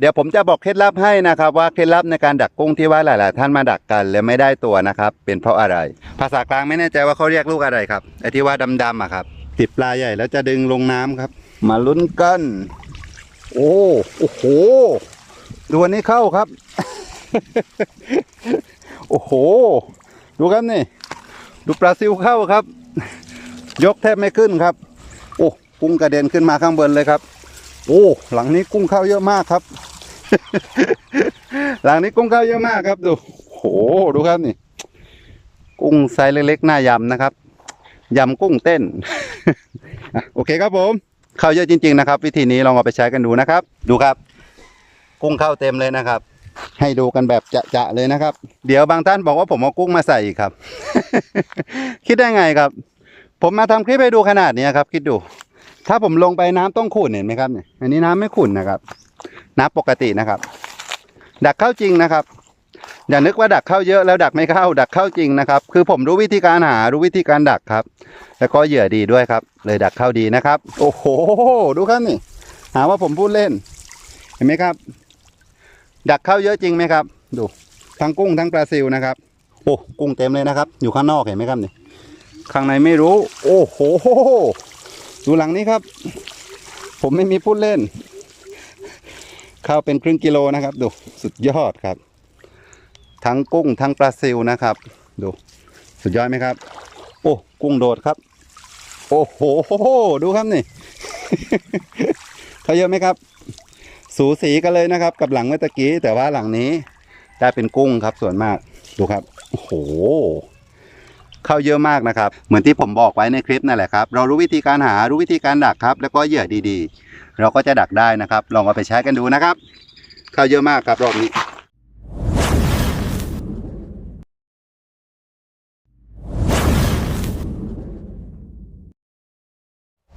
เดี๋ยวผมจะบอกเคล็ดลับให้นะครับว่าเคล็ดลับในการดักกุ้งที่ว่าหลายๆ ท่านมาดักกันแล้วไม่ได้ตัวนะครับ เป็นเพราะอะไร ภาษากลางไม่แน่ใจว่าเขาเรียกลูกอะไรครับไอ้ที่ว่าดำๆอะครับติดปลาใหญ่แล้วจะดึงลงน้ำครับ มาลุ้นกัน โอ้โอ้โหดูอันนี้เข้าครับ โอ้โห ดูครับนี่ ดูปลาซิวเข้าครับ ยกแทบไม่ขึ้นครับ โอ้กุ้งกระเด็นขึ้นมาข้างบนเลยครับ โอ้หลังนี้กุ้งเข้าเยอะมากครับ หลังนี้กุ้งเข้าเยอะมากครับดูโหดูครับนี่ กุ้งไซส์เล็กๆหน้ายำนะครับยำกุ้งเต้นโอเคครับผมเข้าเยอะจริง ๆ นะครับ วิธีนี้ลองเอาไปใช้กันดูนะครับ ดูครับ กุ้งเข้าเต็มเลยนะครับ ให้ดูกันแบบจะๆเลยนะครับ เดี๋ยวบางท่านบอกว่าผมเอากุ้งมาใส่อีกครับ คิดได้ไงครับ ผมมาทำคลิปให้ดูขนาดนี้ครับ คิดดู ถ้าผมลงไปน้ำต้องขุ่นเห็นไหมครับเนี่ยอันนี้น้ำไม่ขุ่นนะครับ น้ำปกตินะครับ ดักเข้าจริงนะครับ อย่านึกว่าดักเข้าเยอะแล้วดักไม่เข้า ดักเข้าจริงนะครับ คือผมรู้วิธีการหารู้วิธีการดักครับ แล้วก็เหยื่อดีด้วยครับ เลยดักเข้าดีนะครับ โอ้โหดูครับนี่ หาว่าผมพูดเล่น เห็นไหมครับ ดักเข้าเยอะจริงไหมครับ ดูทั้งกุ้งทั้งปลาซิวนะครับโอ้กุ้งเต็มเลยนะครับ อยู่ข้างนอกเห็นไหมครับนี่ข้างในไม่รู้ โอ้โห ดูหลังนี้ครับ ผมไม่มีพูดเล่น ข้าวเป็นครึ่งกิโลนะครับ ดูสุดยอดครับ ทั้งกุ้งทั้งปลาซิวนะครับ ดู สุดยอดไหมครับ โอ้กุ้งโดดครับ โอ้โหดูครับนี่เขาเยอะไหมครับ สูสีกันเลยนะครับ กับหลังเมื่อตะกี้แต่ว่าหลังนี้ได้เป็นกุ้งครับส่วนมากดูครับโอ้โห เข้าเยอะมากนะครับ เหมือนที่ผมบอกไว้ในคลิปนั่นแหละครับ เรารู้วิธีการหารู้วิธีการดักครับ แล้วก็เหยื่อดีๆ เราก็จะดักได้นะครับ ลองเอาไปใช้กันดูนะครับ เข้าเยอะมากครับรอบนี้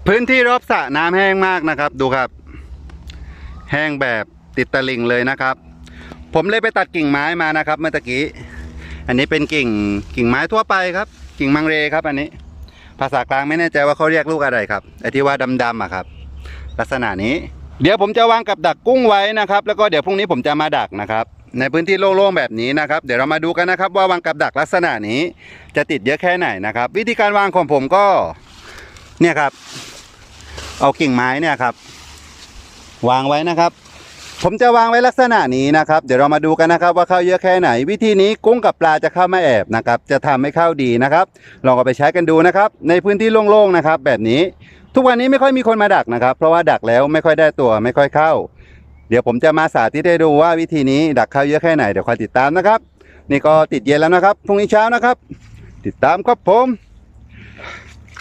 พื้นที่รอบสระน้ำแห้งมากนะครับ ดูครับ แห้งแบบติดตะลิ่งเลยนะครับ ผมเลยไปตัดกิ่งไม้มานะครับ เมื่อตะกี้ อันนี้เป็นกิ่งกิ่งไม้ทั่วไปครับ กิ่งมังเรครับ อันนี้ ภาษากลางไม่แน่ใจว่าเขาเรียกลูกอะไรครับไอ้ที่ว่าดำๆอะครับ ลักษณะนี้ เดี๋ยวผมจะวางกับดักกุ้งไว้นะครับ แล้วก็เดี๋ยวพรุ่งนี้ผมจะมาดักนะครับในพื้นที่โล่งๆแบบนี้นะครับ เดี๋ยวเรามาดูกันนะครับ ว่าวางกับดักลักษณะนี้ จะติดเยอะแค่ไหนนะครับ วิธีการวางของผมก็ เนี่ยครับ เอากิ่งไม้เนี่ยครับ วางไว้นะครับ ผมจะวางไว้ลักษณะนี้นะครับ เดี๋ยวเรามาดูกันนะครับ ว่าเข้าเยอะแค่ไหน วิธีนี้กุ้งกับปลาจะเข้ามาแอบนะครับ จะทำให้เข้าดีนะครับลองเอาไปใช้กันดูนะครับ ในพื้นที่โล่งๆนะครับ แบบนี้ทุกวันนี้ไม่ค่อยมีคนมาดักนะครับ เพราะว่าดักแล้วไม่ค่อยได้ตัวไม่ค่อยเข้า เดี๋ยวผมจะมาสาธิตให้ดูว่าวิธีนี้ดักเข้าเยอะแค่ไหนเดี๋ยวคอยติดตามนะครับ นี่ก็ติดเย็นแล้วนะครับพรุ่งนี้เช้านะครับ ติดตามครับผม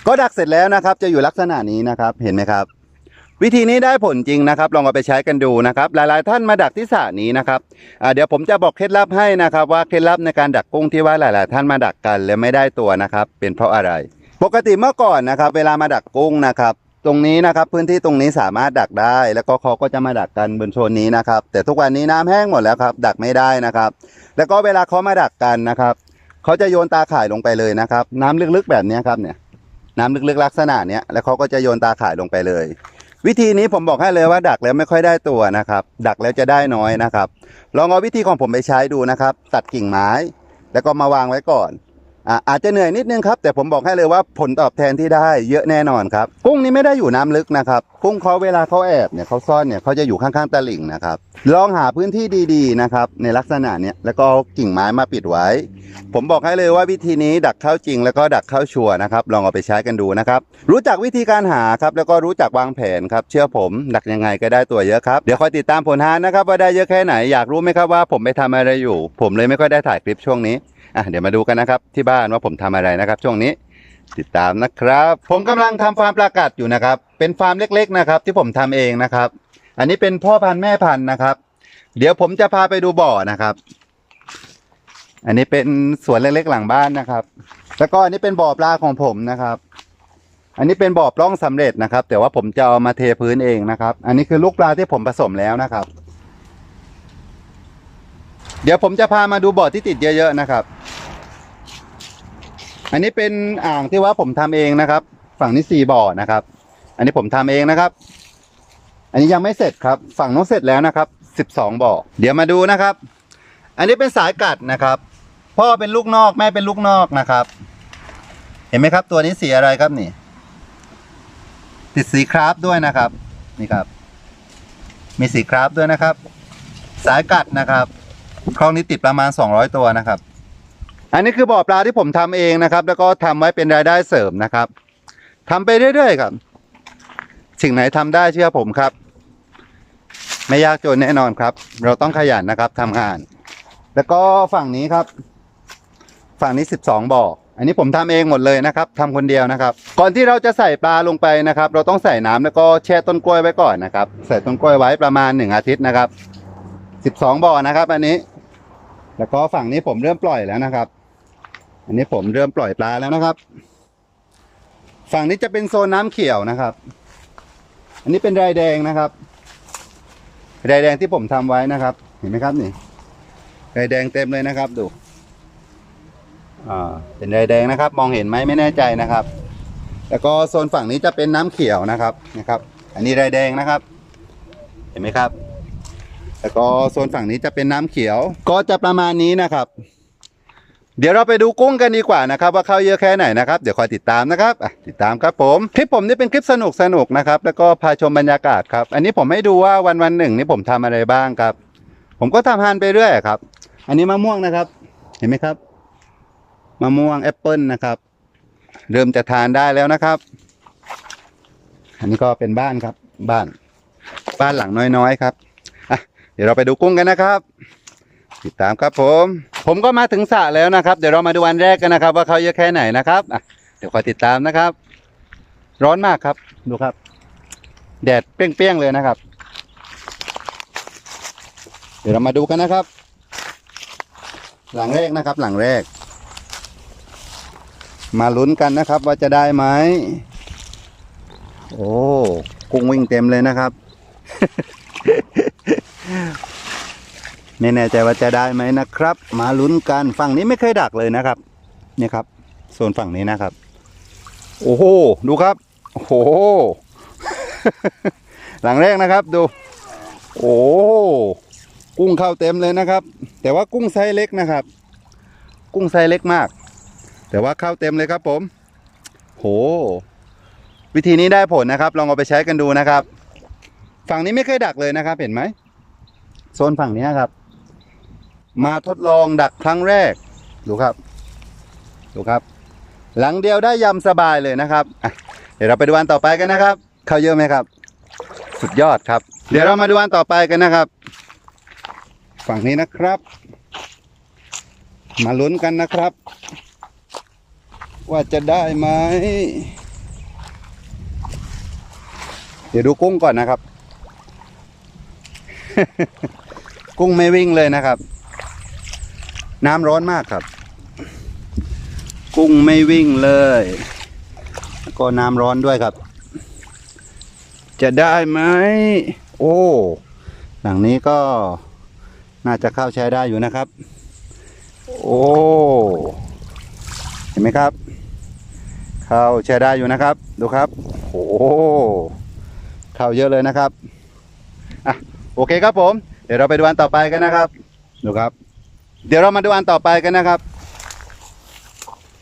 ก็ดักเสร็จแล้วนะครับ จะอยู่ลักษณะนี้นะครับเห็นไหมครับ วิธีนี้ได้ผลจริงนะครับ ลองเอาไปใช้กันดูนะครับ หลายๆ ท่านมาดักที่สระนี้นะครับเดี๋ยวผมจะบอกเคล็ดลับให้นะครับว่าเคล็ดลับในการดักกุ้งที่ว่าหลาย ๆ ท่านมาดักกันแล้วไม่ได้ตัวนะครับ เป็นเพราะอะไร ปกติเมื่อก่อนนะครับ เวลามาดักกุ้งนะครับ ตรงนี้นะครับพื้นที่ตรงนี้สามารถดักได้ แล้วก็เขาก็จะมาดักกันบนโซนนี้นะครับ แต่ทุกวันนี้น้ำแห้งหมดแล้วครับ ดักไม่ได้นะครับ แล้วก็เวลาเขามาดักกันนะครับเขาจะโยนตาข่ายลงไปเลยนะครับ น้ำลึกๆแบบนี้ครับเนี่ย น้ำลึกๆลักษณะเนี้ยแล้วเขาก็จะโยนตาข่ายลงไปเลย วิธีนี้ผมบอกให้เลยว่าดักแล้วไม่ค่อยได้ตัวนะครับ ดักแล้วจะได้น้อยนะครับ ลองเอาวิธีของผมไปใช้ดูนะครับ ตัดกิ่งไม้ แล้วก็มาวางไว้ก่อนอะอาจจะเหนื่อยนิดนึงครับ แต่ผมบอกให้เลยว่าผลตอบแทนที่ได้เยอะแน่นอนครับ กุ้งนี้ไม่ได้อยู่น้ำลึกนะครับ กุ้งเขาเวลาเขาแอบเนี่ยเขาซ่อนเนี่ยเขาจะอยู่ข้างๆตะลิ่งนะครับ ลองหาพื้นที่ดีๆนะครับ ในลักษณะเนี้ยแล้วก็เอากิ่งไม้มาปิดไว้ ผมบอกให้เลยว่าวิธีนี้ดักเข้าจริง แล้วก็ดักเข้าชัวร์นะครับ ลองเอาไปใช้กันดูนะครับ รู้จักวิธีการหาครับแล้วก็รู้จักวางแผนครับ เชื่อผมดักยังไงก็ได้ตัวเยอะครับเดี๋ยวคอยติดตามผลหานะครับว่าได้เยอะแค่ไหนอยากรู้ไหมครับว่าผมไปทำอะไรอยู่ ผมเลยไม่ค่อยได้ถ่ายคลิปช่วงนี้อะเดี๋ยวมาดูกันนะครับที่บ้านว่าผมทำอะไรนะครับ ช่วงนี้ ติดตามนะครับ ผมกำลังทำฟาร์มปลากัดอยู่นะครับ เป็นฟาร์มเล็กๆนะครับ ที่ผมทำเองนะครับ อันนี้เป็นพ่อพันธุ์แม่พันธุ์นะครับ เดี๋ยวผมจะพาไปดูบ่อนะครับ อันนี้เป็นสวนเล็กๆหลังบ้านนะครับ แล้วก็อันนี้เป็นบ่อปลาของผมนะครับ อันนี้เป็นบ่อปล้องสำเร็จนะครับ แต่ว่าผมจะเอามาเทพื้นเองนะครับ อันนี้คือลูกปลาที่ผมผสมแล้วนะครับ เดี๋ยวผมจะพามาดูบ่อที่ติดเยอะๆนะครับ อันนี้เป็นอ่างที่ว่าผมทำเองนะครับ ฝั่งนี้สี่บ่อนะครับ อันนี้ผมทำเองนะครับ อันนี้ยังไม่เสร็จครับ ฝั่งน้นเสร็จแล้วนะครับสิบสองบ่อเดี๋ยวมาดูนะครับ อันนี้เป็นสายกัดนะครับ พ่อเป็นลูกนอกแม่เป็นลูกนอกนะครับ เห็นไหมครับ ตัวนี้สีอะไรครับนี่ ติดสีคราฟด้วยนะครับ นี่ครับ มีสีคราฟด้วยนะครับ สายกัดนะครับคลองนี้ติดประมาณ 200 ตัวนะครับ อันนี้คือบ่อปลาที่ผมทำเองนะครับ แล้วก็ทำไว้เป็นรายได้เสริมนะครับทำไปเรื่อยๆครับ สิ่งไหนทำได้เชื่อผมครับ ไม่ยากจนแน่นอนครับ เราต้องขยันนะครับทำงาน แล้วก็ฝั่งนี้ครับ ฝั่งนี้ 12บ่ออันนี้ผมทำเองหมดเลยนะครับทำคนเดียวนะครับ ก่อนที่เราจะใส่ปลาลงไปนะครับ เราต้องใส่น้ำแล้วก็แช่ต้นกล้วยไว้ก่อนนะครับ ใส่ต้นกล้วยไว้ประมาณ 1 อาทิตย์นะครับ 12บ่อนะครับ อันนี้ แล้วก็ฝั่งนี้ผมเริ่มปล่อยแล้วนะครับ อันนี้ผมเริ่มปล่อยปลาแล้วนะครับ ฝั่งนี้จะเป็นโซนน้ำเขียวนะครับ อันนี้เป็นรายแดงนะครับ รายแดงที่ผมทำไว้นะครับ เห็นไหมครับนี่รายแดงเต็มเลยนะครับ ดูอ่าเป็นรายแดงนะครับ มองเห็นไหมไม่แน่ใจนะครับ แล้วก็โซนฝั่งนี้จะเป็นน้ำเขียวนะครับนะครับ อันนี้รายแดงนะครับ เห็นไหมครับแล้วก็โซนฝั่งนี้จะเป็นน้ำเขียว ก็จะประมาณนี้นะครับ เดี๋ยวเราไปดูกุ้งกันดีกว่านะครับว่าเข้าเยอะแค่ไหนนะครับเดี๋ยวคอยติดตามนะครับอะติดตามครับผมคลิปผมนี่เป็นคลิปสนุกสนุกนะครับแล้วก็พาชมบรรยากาศครับอันนี้ผมให้ดูว่าวันวันหนึ่งนี่ผมทำอะไรบ้างครับ ผมก็ทำทานไปเรื่อยครับ อันนี้มะม่วงนะครับ เห็นไหมครับมะม่วงแอปเปิลนะครับเริ่มจะทานได้แล้วนะครับ อันนี้ก็เป็นบ้านครับ บ้าน บ้านหลังน้อยๆครับอะเดี๋ยวเราไปดูกุ้งกันนะครับ ติดตามครับผม ผมก็มาถึงสระแล้วนะครับ เดี๋ยวเรามาดูวันแรกกันนะครับ ว่าเขาเยอะแค่ไหนนะครับอะเดี๋ยวคอยติดตามนะครับ ร้อนมากครับดูครับ แดดเปรี้ยงๆเลยนะครับ เดี๋ยวเรามาดูกันนะครับ หลังแรกนะครับ หลังแรก มาลุ้นกันนะครับ ว่าจะได้ไหมโอ้กุ้งวิ่งเต็มเลยนะครับ ไม่แน่ใจว่าจะได้ไหมนะครับ มาลุ้นกันฝั่งนี้ไม่เคยดักเลยนะครับเนี่ยครับโซนฝั่งนี้นะครับ โอ้โหดูครับโอ้โหหลังแรกนะครับดู โอ้กุ้งเข้าเต็มเลยนะครับ แต่ว่ากุ้งไซส์เล็กนะครับ กุ้งไซส์เล็กมาก แต่ว่าเข้าเต็มเลยครับผมโหวิธีนี้ได้ผลนะครับ ลองเอาไปใช้กันดูนะครับ ฝั่งนี้ไม่เคยดักเลยนะครับ เห็นไหมโซนฝั่งนี้ครับ มาทดลองดักครั้งแรก ดูครับ ดูครับ หลังเดียวได้ยำสบายเลยนะครับเดี๋ยวเราไปดูวันต่อไปกันนะครับ เข้าเยอะไหมครับ สุดยอดครับ เดี๋ยวเรามาดูวันต่อไปกันนะครับ ฝั่งนี้นะครับ มาลุ้นกันนะครับ ว่าจะได้ไหมเดี๋ยวดูกุ้งก่อนนะครับ กุ้งไม่วิ่งเลยนะครับ น้ำร้อนมากครับ กุ้งไม่วิ่งเลย แล้วก็น้ำร้อนด้วยครับ จะได้ไหม โอ้ หลังนี้ก็น่าจะเข้าใช้ได้อยู่นะครับ โอ้ เห็นไหมครับ เข้าใช้ได้อยู่นะครับ ดูครับ โอ้ เข้าเยอะเลยนะครับ อะ โอเคครับผม เดี๋ยวเราไปดูอันต่อไปกันนะครับ ดูครับ เดี๋ยวเรามาดูอันต่อไปกันนะครับ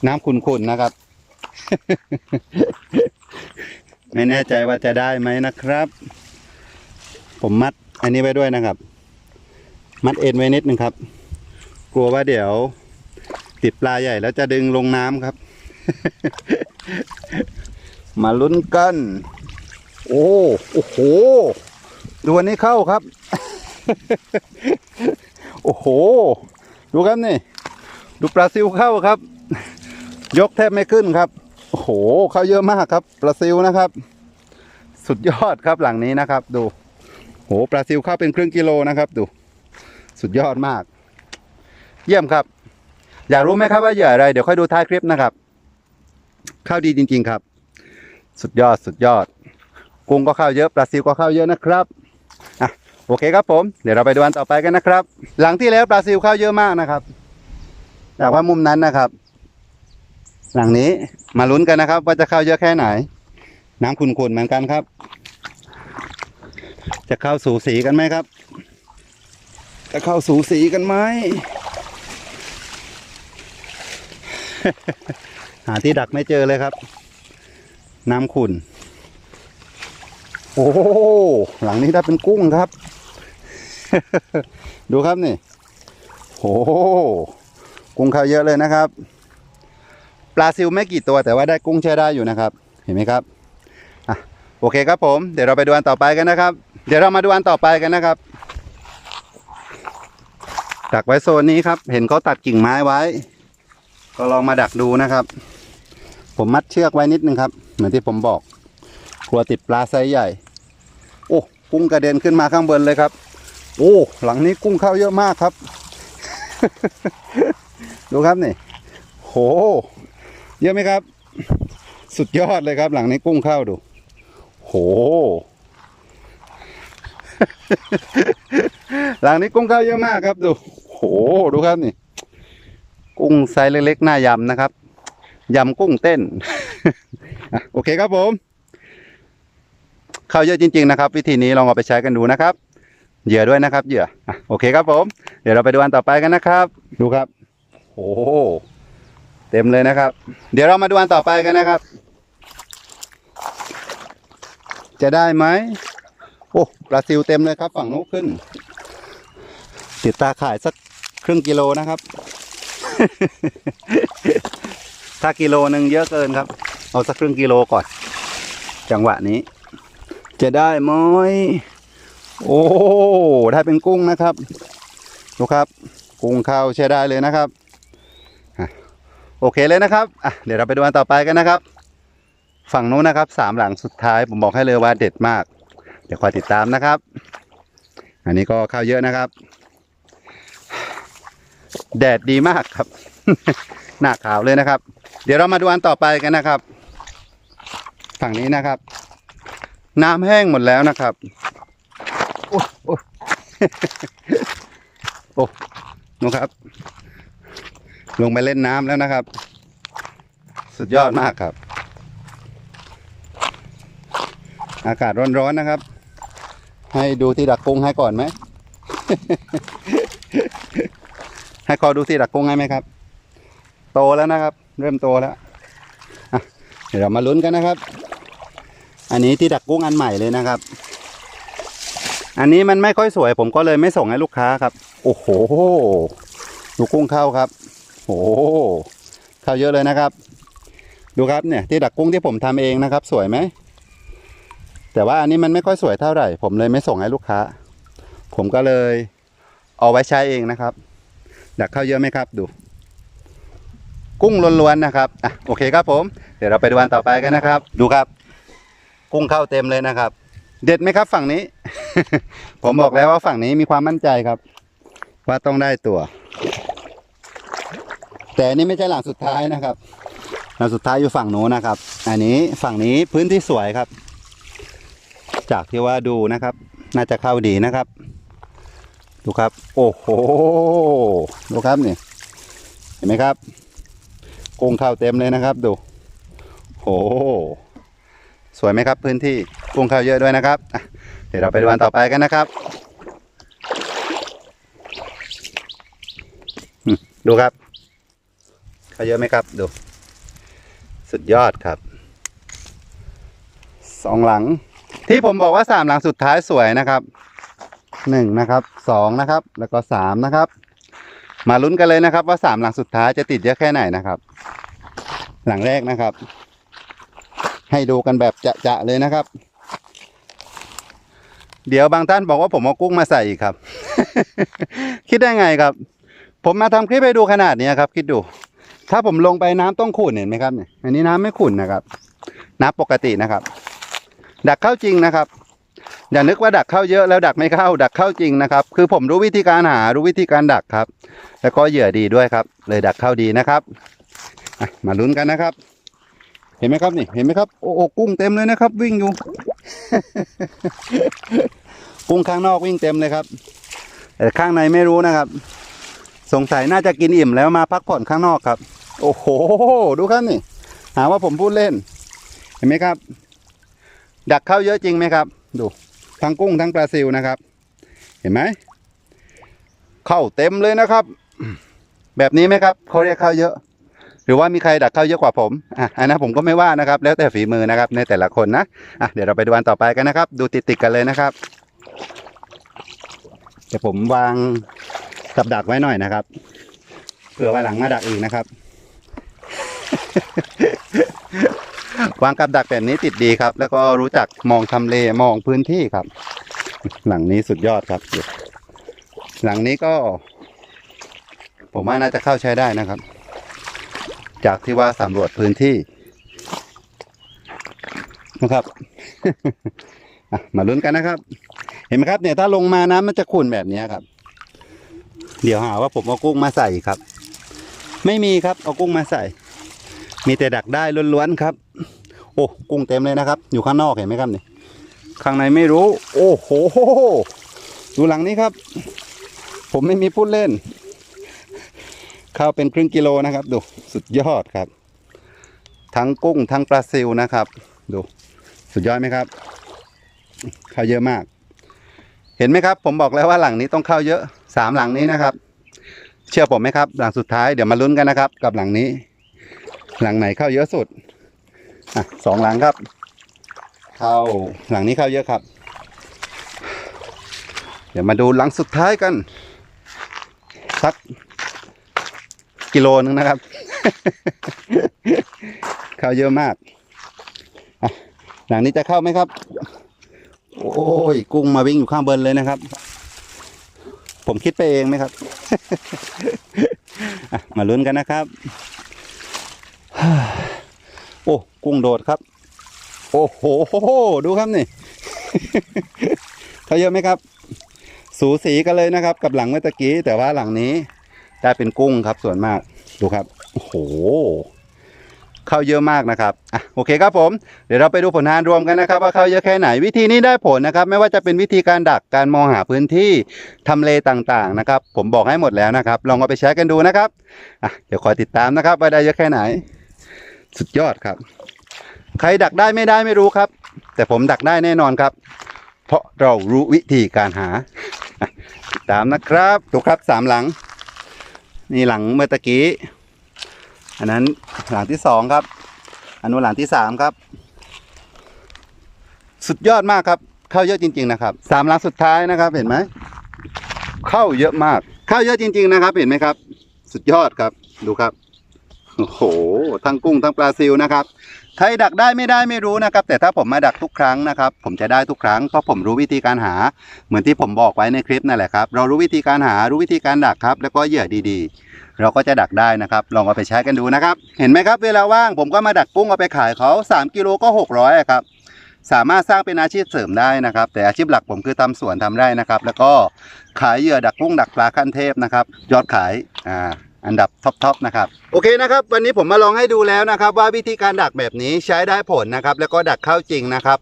น้ำขุ่นๆนะครับ ไม่แน่ใจว่าจะได้ไหมนะครับ ผมมัดอันนี้ไว้ด้วยนะครับ มัดเอ็นไว้นิดนึงครับ กลัวว่าเดี๋ยว ติดปลาใหญ่แล้วจะดึงลงน้ำครับ มาลุ้นกันโอ้โอ้โหดูอันนี้เข้าครับ โอ้โห ดูครับนี่ ดูปลาซิวเข้าครับ ยกแทบไม่ขึ้นครับ โอ้โห เข้าเยอะมากครับปลาซิวนะครับ สุดยอดครับหลังนี้นะครับ ดูโหปลาซิวเข้าเป็นครึ่งกิโลนะครับ ดู สุดยอดมาก เยี่ยมครับ อยากรู้ไหมครับว่าเหยื่ออะไร เดี๋ยวค่อยดูท้ายคลิปนะครับ เข้าดีจริง ๆครับ สุดยอดสุดยอด กุ้งก็เข้าเยอะปลาซิวก็เข้าเยอะนะครับ โอเคครับผม เดี๋ยวเราไปดูอันต่อไปกันนะครับ หลังที่แล้วปลาซิวเข้าเยอะมากนะครับแต่ว่ามุมนั้นนะครับ หลังนี้มาลุ้นกันนะครับ ว่าจะเข้าเยอะแค่ไหน น้ำขุ่นๆเหมือนกันครับ จะเข้าสูสีกันไหมครับ จะเข้าสูสีกันไหมหาที่ดักไม่เจอเลยครับ น้ำขุ่น โอ้โหหลังนี้ได้เป็นกุ้งครับ ดูครับนี่โอ้โหกุ้งเขาเยอะเลยนะครับ ปลาซิวไม่กี่ตัวแต่ว่าได้กุ้งใช้ได้อยู่นะครับ เห็นไหมครับอะโอเคครับผม เดี๋ยวเราไปดูอันต่อไปกันนะครับ เดี๋ยวเรามาดูอันต่อไปกันนะครับดักไว้โซนนี้ครับ เห็นเขาตัดกิ่งไม้ไว้ ก็ลองมาดักดูนะครับ ผมมัดเชือกไว้นิดนึงครับ เหมือนที่ผมบอกกลัวติดปลาไซส์ใหญ่ กุ้งกระเด็นขึ้นมาข้างบนเลยครับ โอ้ หลังนี้กุ้งเข้าเยอะมากครับ ดูครับนี่ โห เยอะไหมครับ สุดยอดเลยครับ หลังนี้กุ้งเข้าดู โห หลังนี้กุ้งเข้าเยอะมากครับ ดู โห ดูครับนี่ กุ้งไซส์เล็กๆหน้ายำนะครับยำกุ้งเต้น โอเคครับผม เข้าเยอะจริงๆนะครับ วิธีนี้ลองเอาไปใช้กันดูนะครับ เหยื่อด้วยนะครับเหยื่ออะโอเคครับผม เดี๋ยวเราไปดูอันต่อไปกันนะครับ ดูครับ โอ้โหเต็มเลยนะครับ เดี๋ยวเรามาดูอันต่อไปกันนะครับ จะได้ไหมโอ้ปลาซิวเต็มเลยครับ ฝั่งนู้นขึ้น ติดตาข่ายสักครึ่งกิโลนะครับ ถ้ากิโลหนึ่งเยอะเกินครับ เอาสักครึ่งกิโลก่อน จังหวะนี้ จะได้ไหมโอ้ได้เป็นกุ้งนะครับดูครับ กุ้งเข้าใช้ได้เลยนะครับโอเคเลยนะครับอะเดี๋ยวเราไปดูอันต่อไปกันนะครับ ฝั่งนู้นนะครับสามหลังสุดท้ายผมบอกให้เลยว่าเด็ดมาก เดี๋ยวคอยติดตามนะครับ อันนี้ก็ข้าวเยอะนะครับ แดดดีมากครับ หน้าขาวเลยนะครับ เดี๋ยวเรามาดูอันต่อไปกันนะครับ ฝั่งนี้นะครับ น้ำแห้งหมดแล้วนะครับโอ้โอ้โอ้นูครับ ลงไปเล่นน้ำแล้วนะครับ สุดยอดมากครับ อากาศร้อนๆนะครับ ให้ดูที่ดักกุ้งให้ก่อนไหม ให้คอดูที่ดักกุ้งให้ไหมครับ โตแล้วนะครับ เริ่มโตแล้วเดี๋ยวเรามาลุ้นกันนะครับ อันนี้ที่ดักกุ้งอันใหม่เลยนะครับ อันนี้มันไม่ค่อยสวย ผมก็เลยไม่ส่งให้ลูกค้าครับ โอ้โหดูกุ้งเข้าครับ โอ้โหเข้าเยอะเลยนะครับ ดูครับเนี่ยที่ดักกุ้งที่ผมทำเองนะครับ สวยไหม แต่ว่าอันนี้มันไม่ค่อยสวยเท่าไหร่ ผมเลยไม่ส่งให้ลูกค้า ผมก็เลยเอาไว้ใช้เองนะครับ ดักเข้าเยอะไหมครับ ดู กุ้งล้วนๆนะครับอะโอเคครับผม เดี๋ยวเราไปดูวันต่อไปกันนะครับ ดูครับ กุ้งเข้าเต็มเลยนะครับ เด็ดไหมครับฝั่งนี้ ผมบอกแล้วว่าฝั่งนี้มีความมั่นใจครับ ว่าต้องได้ตัว แต่นนี้ไม่ใช่หลังสุดท้ายนะครับหลังสุดท้ายอยู่ฝั่งโน้นนะครับ อันนี้ฝั่งนี้พื้นที่สวยครับ จากที่ว่าดูนะครับ น่าจะเข้าดีนะครับ ดูครับ โอ้โหดูครับนี่เห็นไหมครับกุ้งเข้าเต็มเลยนะครับ ดูโอ้ สวยไหมครับ พื้นที่กุ้งเข้าเยอะด้วยนะครับเดี๋ยวเราไปดูอันต่อไปกันนะครับ ดูครับเข้าเยอะไหมครับดูสุดยอดครับสองหลัง ที่ผมบอกว่าสามหลังสุดท้ายสวยนะครับหนึ่งนะครับสองนะครับ แล้วก็สามนะครับ มาลุ้นกันเลยนะครับ ว่าสามหลังสุดท้ายจะติดเยอะแค่ไหนนะครับ หลังแรกนะครับ ให้ดูกันแบบจะๆเลยนะครับ เดี๋ยวบางท่านบอกว่าผมเอากุ้งมาใส่อีกครับ คิดได้ไงครับ ผมมาทำคลิปให้ดูขนาดนี้ครับ คิดดู ถ้าผมลงไปน้ำต้องขุ่นเห็นไหมครับเนี่ยอันนี้น้ำไม่ขุ่นนะครับน้ำปกตินะครับ ดักเข้าจริงนะครับ อย่านึกว่าดักเข้าเยอะแล้วดักไม่เข้า ดักเข้าจริงนะครับ คือผมรู้วิธีการหารู้วิธีการดักครับ แล้วก็เหยื่อดีด้วยครับ เลยดักเข้าดีนะครับมาลุ้นกันนะครับ ห็นไหมครับนี่เห็นไหมครับโอ้โอกุ้งเต็มเลยนะครับ วิ่งอยู่ กุ้งข้างนอกวิ่งเต็มเลยครับ แต่ข้างในไม่รู้นะครับ สงสัยน่าจะกินอิ่มแล้วมาพักผ่อนข้างนอกครับ โอ้โห ดูครับนี่ หาว่าผมพูดเล่น เห็นไหมครับ ดักเข้าเยอะจริงไหมครับ ดูทั้งกุ้งทั้งปลาซิวนะครับ เห็นไหมเข้าเต็มเลยนะครับ แบบนี้ไหมครับเขาเรียกเข้าเยอะ หรือว่ามีใครดักเข้าเยอะกว่าผมอะอันนั้นผมก็ไม่ว่านะครับ แล้วแต่ฝีมือนะครับในแต่ละคนนะอะเดี๋ยวเราไปดูวันต่อไปกันนะครับ ดูติดๆกันเลยนะครับเดี๋ยวผมวางกับดักไว้หน่อยนะครับเผื่อวันหลังมาดักอีกนะครับ วางกับดักแบบนี้ติดดีครับ แล้วก็รู้จักมองทำเลมองพื้นที่ครับ หลังนี้สุดยอดครับ หลังนี้ก็ ผมว่าน่าจะเข้าใช้ได้นะครับ จากที่ว่าสำรวจพื้นที่นะครับมาลุ้นกันนะครับ เห็นไหมครับ เนี่ยถ้าลงมาน้ำมันจะขุ่นแบบนี้ครับ เดี๋ยวหาว่าผมเอากุ้งมาใส่ครับ ไม่มีครับเอากุ้งมาใส่ มีแต่ดักได้ล้วนๆครับ โอ้กุ้งเต็มเลยนะครับ อยู่ข้างนอกเห็นไหมครับเนี่ยข้างในไม่รู้ โอ้โหดูหลังนี้ครับ ผมไม่มีพูดเล่น ข้าวเป็นครึ่งกิโลนะครับ ดูสุดยอดครับ ทั้งกุ้งทั้งปลาซิวนะครับ ดูสุดยอดไหมครับ ข้าวเยอะมาก เห็นไหมครับ ผมบอกแล้วว่าหลังนี้ต้องเข้าเยอะสามหลังนี้นะครับ เชื่อผมไหมครับ หลังสุดท้ายเดี๋ยวมาลุ้นกันนะครับ กับหลังนี้ หลังไหนเข้าเยอะสุดอะสองหลังครับ เข้าหลังนี้เข้าเยอะครับ เดี๋ยวมาดูหลังสุดท้ายกันสัก กิโลนึงนะครับเข้าเยอะมากหลังนี้จะเข้าไหมครับ โอ้ย กุ้งมาวิ่งอยู่ข้างบนเลยนะครับ ผมคิดไปเองไหมครับ มาลุ้นกันนะครับ โอ้ กุ้งโดดครับ โอ้โห ดูครับนี่เขาเยอะไหมครับ สูสีกันเลยนะครับ กับหลังเมื่อกี้ แต่ว่าหลังนี้ ได้เป็นกุ้งครับส่วนมากดูครับโอ้โหเข้าเยอะมากนะครับอะโอเคครับผม เดี๋ยวเราไปดูผลงานรวมกันนะครับ ว่าเข้าเยอะแค่ไหนวิธีนี้ได้ผลนะครับ ไม่ว่าจะเป็นวิธีการดักการมองหาพื้นที่ทำเลต่างๆนะครับ ผมบอกให้หมดแล้วนะครับ ลองเอาไปใช้กันดูนะครับอะเดี๋ยวคอยติดตามนะครับ ว่าได้เยอะแค่ไหน สุดยอดครับ ใครดักได้ไม่ได้ไม่รู้ครับ แต่ผมดักได้แน่นอนครับ เพราะเรารู้วิธีการหาติดตามนะครับดูครับสามหลัง นี่หลังเมื่อตะกี้ อันนั้นหลังที่สองครับ อันนู้นหลังที่สามครับ สุดยอดมากครับ เข้าเยอะจริง ๆ นะครับสามหลังสุดท้ายนะครับ เห็นไหมเข้าเยอะมาก เข้าเยอะจริง ๆ นะครับ เห็นไหมครับ สุดยอดครับดูครับ โอ้โห ทั้งกุ้งทั้งปลาซิวนะครับ ใครดักได้ไม่ได้ไม่รู้นะครับ แต่ถ้าผมมาดักทุกครั้งนะครับ ผมจะได้ทุกครั้ง เพราะผมรู้วิธีการหา เหมือนที่ผมบอกไว้ในคลิปนั่นแหละครับ เรารู้วิธีการหา รู้วิธีการดักครับ แล้วก็เหยื่อดีๆ เราก็จะดักได้นะครับ ลองเอาไปใช้กันดูนะครับ เห็นไหมครับ เวลาว่างผมก็มาดักกุ้งเอาไปขายเขา3กิโลก็600อะครับ สามารถสร้างเป็นอาชีพเสริมได้นะครับ แต่อาชีพหลักผมคือทำสวนทำไร่นะครับ แล้วก็ขายเหยื่อดักกุ้งดักปลาขั้นเทพนะครับ ยอดขาย อ่า อันดับท็อปๆนะครับโอเคนะครับวันนี้ผมมาลองให้ดูแล้วนะครับ ว่าวิธีการดักแบบนี้ใช้ได้ผลนะครับ แล้วก็ดักเข้าจริงนะครับ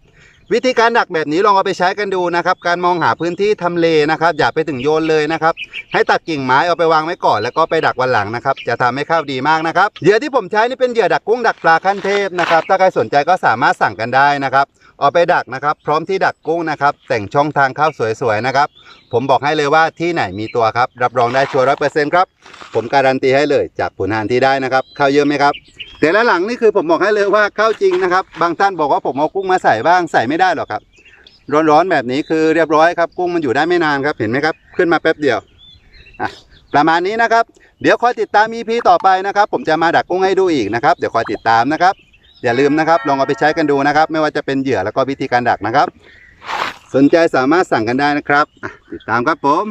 วิธีการดักแบบนี้ลองเอาไปใช้กันดูนะครับ การมองหาพื้นที่ทำเลนะครับ อย่าไปถึงโยนเลยนะครับ ให้ตัดกิ่งไม้เอาไปวางไว้ก่อน แล้วก็ไปดักวันหลังนะครับ จะทำให้ข้าวดีมากนะครับเหยื่อที่ผมใช้นี่เป็นเหยื่อดักกุ้งดักปลาขั้นเทพนะครับถ้าใครสนใจก็สามารถสั่งกันได้นะครับ เอาไปดักนะครับ พร้อมที่ดักกุ้งนะครับ แต่งช่องทางเข้าสวยๆนะครับ ผมบอกให้เลยว่าที่ไหนมีตัวครับ รับรองได้ชัวร์ร้อยเปอร์เซ็นต์ครับ ผมการันตีให้เลยจากผลงานที่ได้นะครับ เข้าเยอะไหมครับแต่ละหลังนี่คือผมบอกให้เลยว่าเข้าจริงนะครับ บางท่านบอกว่าผมเอากุ้งมาใส่บ้างใส่ไม่ได้หรอกครับ ร้อนๆแบบนี้คือเรียบร้อยครับกุ้งมันอยู่ได้ไม่นานครับเห็นไหมครับ ขึ้นมาแป๊บเดียวประมาณนี้นะครับ เดี๋ยวคอยติดตาม EP ต่อไปนะครับ ผมจะมาดักกุ้งให้ดูอีกนะครับ เดี๋ยวคอยติดตามนะครับ อย่าลืมนะครับ ลองเอาไปใช้กันดูนะครับ ไม่ว่าจะเป็นเหยื่อแล้วก็วิธีการดักนะครับ สนใจสามารถสั่งกันได้นะครับติดตามครับผม